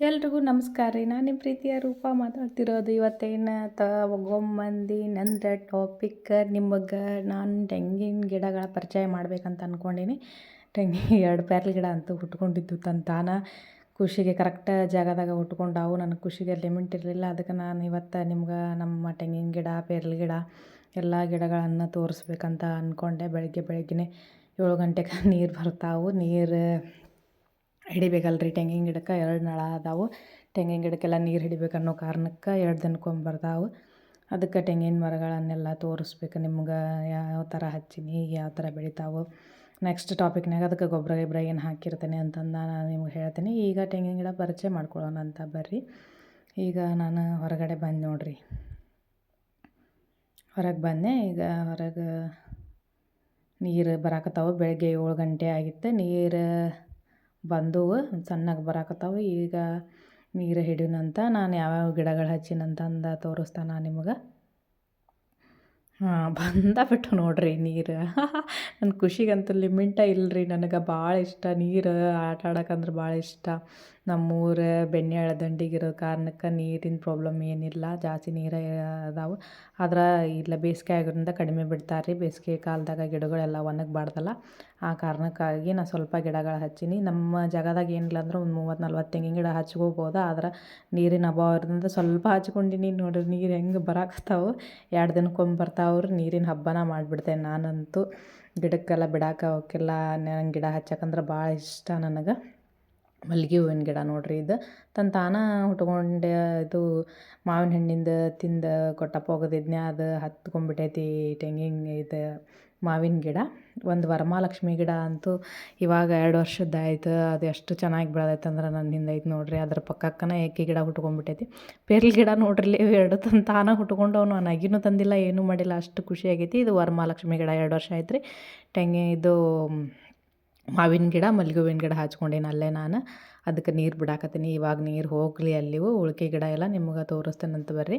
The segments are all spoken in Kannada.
ಎಲ್ರಿಗೂ ನಮಸ್ಕಾರ ರೀ. ನಾನು ನಿಮ್ಮ ಪ್ರೀತಿಯ ರೂಪ ಮಾತಾಡ್ತಿರೋದು ಇವತ್ತೇನು ತಗೊಂಬಂದು ನಂದ ಟಾಪಿಕ್ ನಿಮಗೆ ನಾನು ತೆಂಗಿನ ಗಿಡಗಳ ಪರಿಚಯ ಮಾಡ್ಬೇಕಂತ ಅಂದ್ಕೊಂಡೀನಿ ತೆಂಗಿನ ಎರಡು ಪೇರ್ಲ ಗಿಡ ಅಂತೂ ಹುಟ್ಕೊಂಡಿದ್ದು ತಂತಾನ ಖುಷಿಗೆ ಕರೆಕ್ಟ್ ಜಾಗದಾಗ ಹುಟ್ಕೊಂಡಾವು ನನಗೆ ಖುಷಿಗೆ ಲಿಮಿಟ್ ಇರಲಿಲ್ಲ. ಅದಕ್ಕೆ ನಾನು ಇವತ್ತು ನಿಮ್ಗೆ ನಮ್ಮ ತೆಂಗಿನ ಗಿಡ, ಪೇರ್ಲ ಗಿಡ ಎಲ್ಲ ಗಿಡಗಳನ್ನು ತೋರಿಸ್ಬೇಕಂತ ಅಂದ್ಕೊಂಡೆ ಬೆಳಗ್ಗೆ ಬೆಳಗ್ಗೆನೆ ಏಳು ಗಂಟೆಗೆ ನೀರು ಬರ್ತಾವು. ನೀರು ಹಿಡಿಬೇಕಲ್ರಿ ತೆಂಗಿನ ಗಿಡಕ್ಕೆ ಎರಡು ನಳ ಅದಾವು. ತೆಂಗಿನ ಗಿಡಕ್ಕೆಲ್ಲ ನೀರು ಹಿಡಿಬೇಕನ್ನೋ ಕಾರಣಕ್ಕೆ ಎರಡು ದಿನಕ್ಕೊಮ್ಮೆ ಬರ್ತಾವೆ ಅದಕ್ಕೆ ತೆಂಗಿನ ಮರಗಳನ್ನೆಲ್ಲ ತೋರಿಸ್ಬೇಕು ನಿಮ್ಗೆ ಯಾವ ಥರ ಹಚ್ಚೀನಿ, ಯಾವ ಥರ ಬೆಳಿತಾವೆ. ನೆಕ್ಸ್ಟ್ ಟಾಪಿಕ್ನಾಗ ಅದಕ್ಕೆ ಗೊಬ್ಬರ ಗಿಬ್ಬರ ಏನು ಹಾಕಿರ್ತೇನೆ ಅಂತಂದು ನಾನು ನಿಮ್ಗೆ ಹೇಳ್ತೀನಿ. ಈಗ ತೆಂಗಿನ ಗಿಡ ಪರಿಚಯ ಮಾಡ್ಕೊಳ್ಳೋಣ ಅಂತ ಬರ್ರಿ. ಈಗ ನಾನು ಹೊರಗಡೆ ಬಂದು ನೋಡಿರಿ. ಹೊರಗೆ ಬಂದೆ. ಈಗ ಹೊರಗೆ ನೀರು ಬರಾಕತ್ತಾವೆ. ಬೆಳಗ್ಗೆ ಏಳು ಗಂಟೆ ಆಗಿತ್ತು. ನೀರು ಬಂದವು, ಸಣ್ಣಗೆ ಬರಾಕತ್ತಾವು. ಈಗ ನೀರು ಹಿಡಿನಂತ ನಾನು ಯಾವ್ಯಾವ ಗಿಡಗಳು ಹಚ್ಚಿನಂತಂದು ತೋರಿಸ್ತಾನೆ ನಿಮ್ಗೆ. ಹಾಂ, ಬಂದ ಬಿಟ್ಟು ನೋಡಿರಿ ನೀರು. ನನ್ನ ಖುಷಿಗಂತೂ ಲಿಮಿಟ ಇಲ್ಲರಿ ನನಗೆ ಭಾಳ ಇಷ್ಟ ನೀರು ಆಟ ಆಡಕ್ಕಂದ್ರೆ ಭಾಳ ಇಷ್ಟ. ನಮ್ಮೂರ ಬೆಣ್ಣೆಹಳ್ಳ ದಂಡಿಗಿರೋ ಕಾರಣಕ್ಕೆ ನೀರಿನ ಪ್ರಾಬ್ಲಮ್ ಏನಿಲ್ಲ. ಜಾಸ್ತಿ ನೀರು ಅದಾವೆ. ಆದ್ರೆ ಇಲ್ಲ, ಬೇಸಿಗೆ ಆಗಿರೋದ್ರಿಂದ ಕಡಿಮೆ ಬಿಡ್ತಾರೆ ರೀ ಬೇಸಿಗೆ ಕಾಲದಾಗ ಗಿಡಗಳೆಲ್ಲ ಒಣಗಬಾರ್ದಲ್ಲ. ಆ ಕಾರಣಕ್ಕಾಗಿ ನಾನು ಸ್ವಲ್ಪ ಗಿಡಗಳು ಹಚ್ಚೀನಿ. ನಮ್ಮ ಜಾಗದಾಗ ಏನಿಲ್ಲ ಅಂದ್ರೆ ಒಂದು ಮೂವತ್ತು ನಲ್ವತ್ತು ತೆಂಗಿನ ಗಿಡ ಹಚ್ಕೋಬೋದು. ಆದ್ರೆ ನೀರಿನ ಅಭಾವ ಇರೋದ್ರಿಂದ ಸ್ವಲ್ಪ ಹಚ್ಕೊಂಡೀನಿ ನೋಡಿರಿ. ನೀರು ಹೆಂಗೆ ಬರಾಕ್ತಾವೆ ಎರಡು ದಿನಕ್ಕೊಮ್ಮೆ ಬರ್ತಾವ್ರಿ ನೀರಿನ ಹಬ್ಬನ ಮಾಡಿಬಿಡ್ತೇನೆ ನಾನಂತೂ. ಗಿಡಕ್ಕೆಲ್ಲ ಬಿಡಾಕ ಅವಕ್ಕೆಲ್ಲ ನಂಗೆ ಗಿಡ ಹಚ್ಚಕ್ಕಂದ್ರೆ ಭಾಳ ಇಷ್ಟ ನನಗೆ. ಮಲ್ಗೆ ಹೂವಿನ ಗಿಡ ನೋಡಿರಿ ಇದು. ತನ್ನ ತಾನೇ ಹುಟ್ಕೊಂಡು ಇದು ಮಾವಿನ ಹಣ್ಣಿಂದ ತಿಂದು ಕೊಟ್ಟಪ್ಪ ಹೋಗೋದಿದ್ನೆ ಅದು ಹತ್ಕೊಂಡ್ಬಿಟ್ಟೈತಿ ತೆಂಗಿನ ಇದು ಮಾವಿನ ಗಿಡ. ಒಂದು ವರಮಹಾಲಕ್ಷ್ಮಿ ಗಿಡ ಅಂತೂ ಇವಾಗ ಎರಡು ವರ್ಷದ್ದಾಯಿತು ಅದು ಎಷ್ಟು ಚೆನ್ನಾಗಿ ಬೆಳೆದೈತೆ ಅಂದ್ರೆ ನನ್ನಿಂದ ಐತೆ ನೋಡಿರಿ. ಅದ್ರ ಪಕ್ಕಕ್ಕನ ಏಕೆ ಗಿಡ ಹುಟ್ಕೊಂಡ್ಬಿಟ್ಟೈತಿ ಪೇರ್ಲ ಗಿಡ ನೋಡ್ರಿ ಎರಡು ತಂದು ತಾನೇ ಹುಟ್ಕೊಂಡು ಅವನು ಅಗಿನೂ ತಂದಿಲ್ಲ, ಏನೂ ಮಾಡಿಲ್ಲ, ಅಷ್ಟು ಖುಷಿ ಆಗೈತಿ. ಇದು ವರಮಹಾಲಕ್ಷ್ಮಿ ಗಿಡ ಎರಡು ವರ್ಷ ಆಯ್ತು ರೀ ತೆಂಗಿ ಇದು ಮಾವಿನ ಗಿಡ ಮಲ್ಲಿಗೆ ಹೂವಿನ ಗಿಡ ಹಚ್ಕೊಂಡೇನಿ ಅಲ್ಲೇ ನಾನು. ಅದಕ್ಕೆ ನೀರು ಬಿಡಾಕತ್ತೀನಿ. ಇವಾಗ ನೀರು ಹೋಗಲಿ ಅಲ್ಲಿವು ಉಳ್ಕೆ ಗಿಡ ಎಲ್ಲ ನಿಮ್ಗೆ ತೋರಿಸ್ತೇನಂತ ಬರ್ರಿ.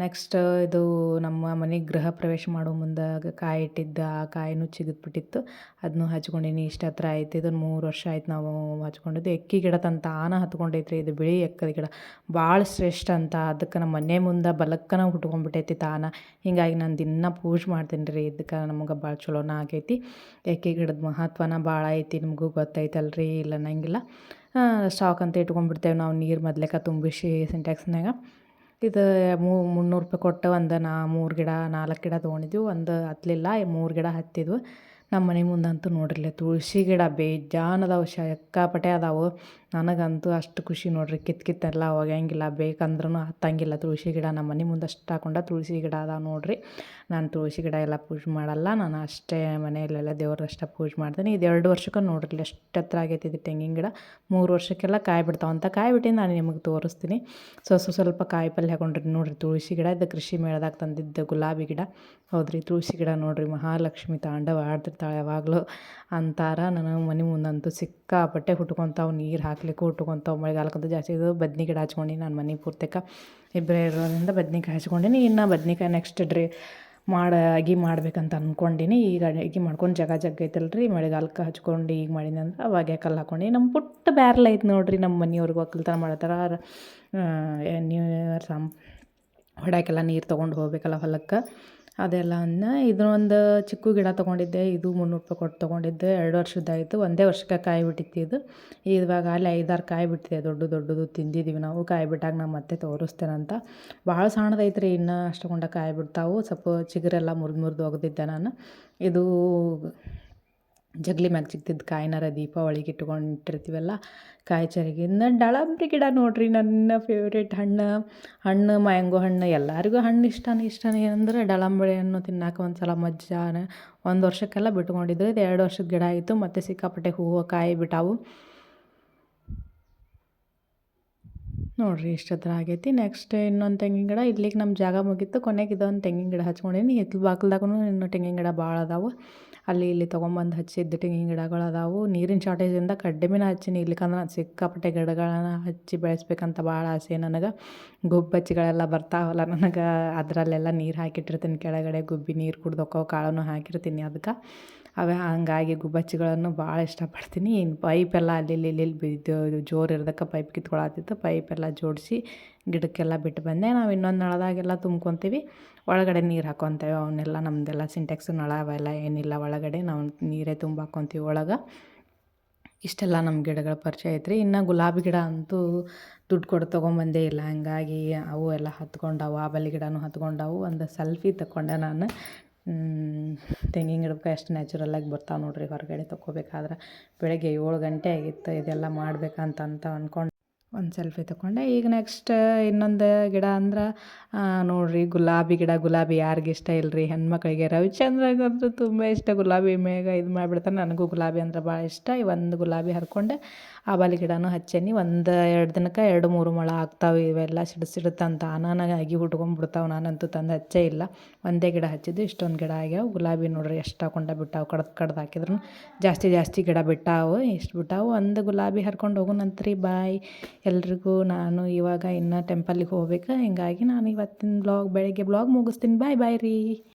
ನೆಕ್ಸ್ಟ್ ಇದು ನಮ್ಮ ಮನೆಗೆ ಗೃಹ ಪ್ರವೇಶ ಮಾಡೋ ಮುಂದೆ ಕಾಯಿ ಇಟ್ಟಿದ್ದ ಆ ಕಾಯಿನೂ ಚಿಗಿದ್ಬಿಟ್ಟಿತ್ತು ಅದನ್ನೂ ಹಚ್ಕೊಂಡೀನಿ, ಇಷ್ಟ ಹತ್ರ ಆಯ್ತು. ಇದನ್ನು ಮೂರು ವರ್ಷ ಆಯ್ತು ನಾವು ಹಚ್ಕೊಂಡಿದ್ದು. ಎಕ್ಕಿ ಗಿಡ ತಂತ ಆನ ಹತ್ಕೊಂಡೈತ್ರಿ, ಇದು ಬಿಳಿ ಎಕ್ಕದ ಗಿಡ. ಭಾಳ ಶ್ರೇಷ್ಠ ಅಂತ. ಅದಕ್ಕೆ ನಮ್ಮ ಮನೆ ಮುಂದೆ ಬಲಕ್ಕನ ಹುಟ್ಕೊಂಡ್ಬಿಟ್ಟೈತಿ ತಾನ ಹೀಗಾಗಿ ನಾನು ದಿನ ಪೂಜೆ ಮಾಡ್ತೀನಿ ರೀ. ಇದಕ್ಕೆ ನಮಗೆ ಭಾಳ ಚಲೋನ ಆಗೈತಿ. ಎಕ್ಕಿ ಗಿಡದ ಮಹತ್ವನ ಭಾಳ ಐತಿ, ನಿಮಗೂ ಗೊತ್ತೈತಲ್ರಿ ಇಲ್ಲ ಅನ್ನಂಗಿಲ್ಲ ಸ್ಟಾಕ್ ಅಂತ ಇಟ್ಕೊಂಡ್ಬಿಡ್ತೇವೆ ನಾವು ನೀರು ಮೊದ್ಲೇಕ ತುಂಬಿಸಿ ಸಿಂಟ್ಯಾಕ್ಸ್ನಾಗ ಇದು ಮೂ, ಮುನ್ನೂರು ರೂಪಾಯಿ ಕೊಟ್ಟು ಒಂದು ನಾ, ಮೂರು ಗಿಡ, ನಾಲ್ಕು ಗಿಡ ತೊಗೊಂಡಿದ್ವಿ. ಒಂದು ಹತ್ತಲಿಲ್ಲ ಮೂರು ಗಿಡ ಹತ್ತಿದ್ವು. ನಮ್ಮ ಮನೆ ಮುಂದಂತೂ ನೋಡಿರಲಿ ತುಳಸಿ ಗಿಡ ಬೇಜಾನ್ ಅದಾವೆ ಸಿಕ್ಕಾಪಟ್ಟೆ ಅದಾವೆ. ನನಗಂತೂ ಅಷ್ಟು ಖುಷಿ ನೋಡಿರಿ. ಕಿತ್ತು ಕಿತ್ತೆಲ್ಲ ಹೋಗಂಗಿಲ್ಲ ಬೇಕಂದ್ರೂ ಹತ್ತಂಗಿಲ್ಲ. ತುಳಸಿ ಗಿಡ ನಮ್ಮ ಮನೆ ಮುಂದೆ ಅಷ್ಟು ಹಾಕೊಂಡ ತುಳಸಿ ಗಿಡ ಅದಾವೆ ನೋಡಿರಿ. ನಾನು ತುಳಸಿ ಗಿಡ ಎಲ್ಲ ಪೂಜೆ ಮಾಡಲ್ಲ. ನಾನು ಅಷ್ಟೇ ಮನೆಯಲ್ಲೆಲ್ಲ ದೇವ್ರಷ್ಟೇ ಪೂಜೆ ಮಾಡ್ತೀನಿ. ಇದು ಎರಡು ವರ್ಷಕ್ಕೆ ನೋಡ್ರಿ. ಎಷ್ಟು ಹತ್ರ ಆಗೈತಿ ಇದು ತೆಂಗಿನ ಗಿಡ. ಮೂರು ವರ್ಷಕ್ಕೆಲ್ಲ ಕಾಯಿ ಬಿಡ್ತಾವಂತ ಕಾಯಿ ಬಿಟ್ಟು ನಾನು ನಿಮಗೆ ತೋರಿಸ್ತೀನಿ. ಸೊ ಸ್ವಲ್ಪ ಕಾಯಿ ಪಲ್ಯ ಹಾಕೊಂಡ್ರಿ ನೋಡ್ರಿ. ತುಳಸಿ ಗಿಡ ಇದು ಕೃಷಿ ಮೇಳದಾಗ ತಂದಿದ್ದ ಗುಲಾಬಿ ಗಿಡ. ಹೌದ್ರಿ. ತುಳಸಿ ಗಿಡ ನೋಡಿರಿ. ಮಹಾಲಕ್ಷ್ಮಿ ತಾಂಡವ ಆಡ್ತಿರ್ತಾಳೆ ಯಾವಾಗಲೂ. ಅಂತಾರ. ನನಗೆ ಮನೆ ಮುಂದಂತೂ ಸಿಕ್ಕಾಪಟ್ಟೆ ಹುಟ್ಕೊತಾವೆ. ನೀರು ಹಾಕ್ಲಿಕ್ಕೂ ಹುಟ್ಕೊತಾವೆ ಮಳೆಗಾಲಕ್ಕಂತೂ ಜಾಸ್ತಿ ಇದು ಬದ್ನಿ ಗಿಡ ಹಚ್ಕೊಂಡು ನಾನು ಮನೆ ಪೂರ್ತಿಕ ಇಬ್ಬರೇ ಇರೋದ್ರಿಂದ ಬದ್ನಿಕಾಯಿ ಹಚ್ಕೊಂಡೀನಿ. ಇನ್ನು ಬದ್ನಿಕಾಯಿ ನೆಕ್ಸ್ಟ್ ಡ್ರೇ ಮಾಡಿ ಅಗಿ ಮಾಡ್ಬೇಕಂತ ಅಂದ್ಕೊಂಡಿನಿ ಈಗ ಅಗಿ ಮಾಡ್ಕೊಂಡು ಜಗ ಜಗ್ಗ ಐತಲ್ರಿ. ಮಳೆಗಾಲಕ್ಕೆ ಹಚ್ಕೊಂಡು ಈಗ ಮಾಡೀನಿ ಅಂದ್ರೆ ಅವಾಗ ಕಲ್ಲು ಹಾಕ್ಕೊಂಡು ನಮ್ಮ ಪುಟ್ಟ ಬ್ಯಾರಲ್ ಐತೆ ನೋಡಿರಿ ನಮ್ಮ ಮನೆಯವ್ರಿಗೆ ಒಕ್ಕಲ್ತನ ಮಾಡತ್ತಾರ ನ್ಯೂ ಇಯರ್ ಸಾಮ್ ಹೊಡ್ಯಾಕೆಲ್ಲ ನೀರು ತೊಗೊಂಡು ಹೋಗ್ಬೇಕಲ್ಲ ಹೊಲಕ್ಕೆ. ಅದೆಲ್ಲ ಅನ್ನ. ಇದೊಂದು ಚಿಕ್ಕು ಗಿಡ ತೊಗೊಂಡಿದ್ದೆ. ಇದು ಮುನ್ನೂರು ರೂಪಾಯಿ ಕೊಟ್ಟು ತೊಗೊಂಡಿದ್ದೆ. ಎರಡು ವರ್ಷದ್ದಾಯಿತು. ಒಂದೇ ವರ್ಷಕ್ಕೆ ಕಾಯಿ ಬಿಟ್ಟಿತ್ತು ಇದು. ಇವಾಗ ಅಲ್ಲಿ ಐದಾರು ಕಾಯಿ ಬಿಟ್ಟಿದೆ ದೊಡ್ಡ ದೊಡ್ಡದು ತಿಂದಿದ್ದೀವಿ ನಾವು. ಕಾಯಿ ಬಿಟ್ಟಾಗ ನಾನು ಮತ್ತೆ ತೋರಿಸ್ತೇನಂತ ಭಾಳ ಸಣ್ಣದೈತೆ ರೀ ಇನ್ನೂ ಅಷ್ಟೊಂಡ ಕಾಯಿ ಬಿಡ್ತಾವೆ ಸ್ವಲ್ಪ ಚಿಗುರೆಲ್ಲ ಮುರಿದು ಮುರಿದು ಒಗೆದಿದ್ದೆ ನಾನು. ಇದು ಜಗಲಿ ಮ್ಯಾಗ ಸಿಗ್ತಿದ್ದ ಕಾಯಿನಾರ ದೀಪಾವಳಿಗೆ ಇಟ್ಕೊಂಡಿರ್ತೀವಲ್ಲ ಕಾಯಿ ಚರಿಗೆ ಇನ್ನು ದಾಳಂಬ್ರಿ ಗಿಡ ನೋಡಿರಿ, ನನ್ನ ಫೇವ್ರೇಟ್ ಹಣ್ಣು. ಹಣ್ಣು, ಮ್ಯಾಂಗೋ ಹಣ್ಣು, ಎಲ್ಲರಿಗೂ ಹಣ್ಣು ಇಷ್ಟನೇ ಇಷ್ಟನೇ ಅಂದರೆ ದಾಳಂಬ್ರಿ ಹಣ್ಣು ತಿನ್ನಕ್ಕೆ ಒಂದು ಸಲ ಮಜ್ಜಾನ ಒಂದು ವರ್ಷಕ್ಕೆಲ್ಲ ಬಿಟ್ಕೊಂಡಿದ್ರು. ಇದು ಎರಡು ವರ್ಷದ ಗಿಡ ಆಯಿತು, ಮತ್ತು ಸಿಕ್ಕಾಪಟ್ಟೆ ಹೂವು ಕಾಯಿ ಬಿಟ್ಟಾವು. ನೋಡಿರಿ ಹತ್ರ ಆಗೈತಿ. ನೆಕ್ಸ್ಟ್ ಇನ್ನೊಂದು ತೆಂಗಿನ ಗಿಡ. ಇಲ್ಲಿಗೆ ನಮ್ಮ ಜಾಗ ಮುಗೀತು. ಕೊನೆಗೆ ಇದೊಂದು ತೆಂಗಿನ ಗಿಡ ಹಚ್ಕೊಂಡೀನಿ. ಹಿತ್ಲು ಬಾಕ್ಲ್ದಾಗೂ ಇನ್ನೂ ತೆಂಗಿನ ಗಿಡ ಭಾಳ ಅದಾವೆ. ಅಲ್ಲಿ ಇಲ್ಲಿ ತೊಗೊಂಬಂದು ಹಚ್ಚಿದ್ದು ತೆಂಗಿನ ಗಿಡಗಳು ಅದಾವು. ನೀರಿನ ಶಾರ್ಟೇಜಿಂದ ಕಡ್ಡಿಮಿನ ಹಚ್ಚೀನಿ. ಇಲ್ಲಿಕಂದ್ರೆ ಸಿಕ್ಕಾಪಟ್ಟೆ ಗಿಡಗಳನ್ನ ಹಚ್ಚಿ ಬೆಳೆಸ್ಬೇಕಂತ ಭಾಳ ಆಸೆ ನನಗೆ. ಗುಬ್ಬಚ್ಚಿಗಳೆಲ್ಲ ಬರ್ತಾವಲ್ಲ ನನಗೆ. ಅದರಲ್ಲೆಲ್ಲ ನೀರು ಹಾಕಿಟ್ಟಿರ್ತೀನಿ. ಕೆಳಗಡೆ ಗುಬ್ಬಿ ನೀರು ಕುಡ್ದೋಕ್ಕೋ ಕಾಳನ್ನು ಹಾಕಿರ್ತೀನಿ ಅದಕ್ಕೆ ಅವೇ ಹಂಗಾಗಿ ಗುಬ್ಬಚ್ಚಿಗಳನ್ನು ಭಾಳ ಇಷ್ಟಪಡ್ತೀನಿ. ಇನ್ನು ಪೈಪೆಲ್ಲ ಅಲ್ಲಿ ಇಲ್ಲಿ ಇಲ್ಲಿ ಬಿದ್ದು ಜೋರು ಇರೋದಕ್ಕೆ ಪೈಪ್ ಕಿತ್ಕೊಳತ್ತಿತ್ತು ಪೈಪೆಲ್ಲ ಜೋಡಿಸಿ ಗಿಡಕ್ಕೆಲ್ಲ ಬಿಟ್ಟು ಬಂದೆ. ನಾವು ಇನ್ನೊಂದು ನಳದಾಗೆಲ್ಲ ತುಂಬ್ಕೊತೀವಿ. ಒಳಗಡೆ ನೀರು ಹಾಕ್ಕೊತೇವೆ ಅವನ್ನೆಲ್ಲ ನಮ್ಮದೆಲ್ಲ ಸಿಂಟೆಕ್ಸ್ ನಳ ಅವೆಲ್ಲ ಏನಿಲ್ಲ ಒಳಗಡೆ. ನಾವು ನೀರೇ ತುಂಬ ಹಾಕ್ಕೊತೀವಿ ಒಳಗೆ. ಇಷ್ಟೆಲ್ಲ ನಮ್ಮ ಗಿಡಗಳ ಪರಿಚಯ ಐತ್ರಿ. ಇನ್ನು ಗುಲಾಬಿ ಗಿಡ ಅಂತೂ ದುಡ್ಡು ಕೊಟ್ಟು ತೊಗೊಂಬಂದೇ ಇಲ್ಲ. ಹಂಗಾಗಿ ಅವು ಎಲ್ಲ ಹತ್ಕೊಂಡವು. ಆಬಲಿ ಗಿಡನೂ ಹತ್ಕೊಂಡವು. ಒಂದು ಸೆಲ್ಫಿ ತಗೊಂಡೆ ನಾನು. ತೆಂಗಿನ ಗಿಡಕ್ಕೆ ಎಷ್ಟು ನ್ಯಾಚುರಲ್ಲಾಗಿ ಬರ್ತಾವೆ ನೋಡಿರಿ ಹೊರಗಡೆ ತಗೋಬೇಕಾದ್ರೆ ಬೆಳಗ್ಗೆ ಏಳು ಗಂಟೆ ಆಗಿತ್ತು, ಇದೆಲ್ಲ ಮಾಡ್ಬೇಕಂತಂತ ಅಂದ್ಕೊಂಡು ಒಂದು ಸೆಲ್ಫಿ ತಗೊಂಡೆ ಈಗ ನೆಕ್ಸ್ಟ್ ಇನ್ನೊಂದು ಗಿಡ ಅಂದ್ರೆ ನೋಡಿರಿ ಗುಲಾಬಿ ಗಿಡ, ಗುಲಾಬಿ ಯಾರಿಗಿಷ್ಟ ಇಲ್ಲ ರೀ ಹೆಣ್ಮಕ್ಳಿಗೆ ರವಿಚಂದ್ರಗಂತೂ ತುಂಬ ಇಷ್ಟ. ಗುಲಾಬಿ ಮೇಗ ಇದು ಮಾಡಿಬಿಡ್ತಾನೆ. ನನಗೂ ಗುಲಾಬಿ ಅಂದ್ರೆ ಭಾಳ ಇಷ್ಟ. ಈ ಒಂದು ಗುಲಾಬಿ ಹರ್ಕೊಂಡೆ. ಆಬಾಲಿ ಗಿಡನೂ ಹಚ್ಚೇನಿ. ಒಂದು ಎರಡು ದಿನಕ್ಕೆ ಎರಡು ಮೂರು ಮೊಳ ಆಗ್ತಾವೆ. ಇವೆಲ್ಲ ಸಿಡಿಸಿಡುತ್ತಂತ ಸಿಡುತ್ತಂತ ತಾನಾಗಿ ಆಗಿ ಹುಟ್ಕೊಂಡ್ಬಿಡ್ತಾವೆ ನಾನಂತೂ ತಂದು ಹಚ್ಚೇ ಇಲ್ಲ. ಒಂದೇ ಗಿಡ ಹಚ್ಚಿದ್ದು. ಇಷ್ಟೊಂದು ಗಿಡ ಆಗ್ಯಾವ. ಗುಲಾಬಿ ನೋಡ್ರಿ ಎಷ್ಟು ಹಾಕೊಂಡ ಬಿಟ್ಟಾವು. ಕಡ್ದು ಕಡ್ದು ಹಾಕಿದ್ರು ಜಾಸ್ತಿ ಜಾಸ್ತಿ ಗಿಡ ಬಿಟ್ಟಾವು. ಇಷ್ಟು ಬಿಟ್ಟಾವು. ಒಂದು ಗುಲಾಬಿ ಹರ್ಕೊಂಡು ಹೋಗೋಣಂತ್ರಿ ಬಾಯ್. ಎಲ್ರಿಗೂ ನಾನು ಇವಾಗ ಇನ್ನು ಟೆಂಪಲ್ಲಿಗೆ ಹೋಗ್ಬೇಕು? ಹಿಂಗಾಗಿ ನಾನು ಇವತ್ತಿನ ಬ್ಲಾಗ್ ಬೆಳಗ್ಗೆ ಬ್ಲಾಗ್ ಮುಗಿಸ್ತೀನಿ. ಬಾಯ್ ಬಾಯ್ ರೀ.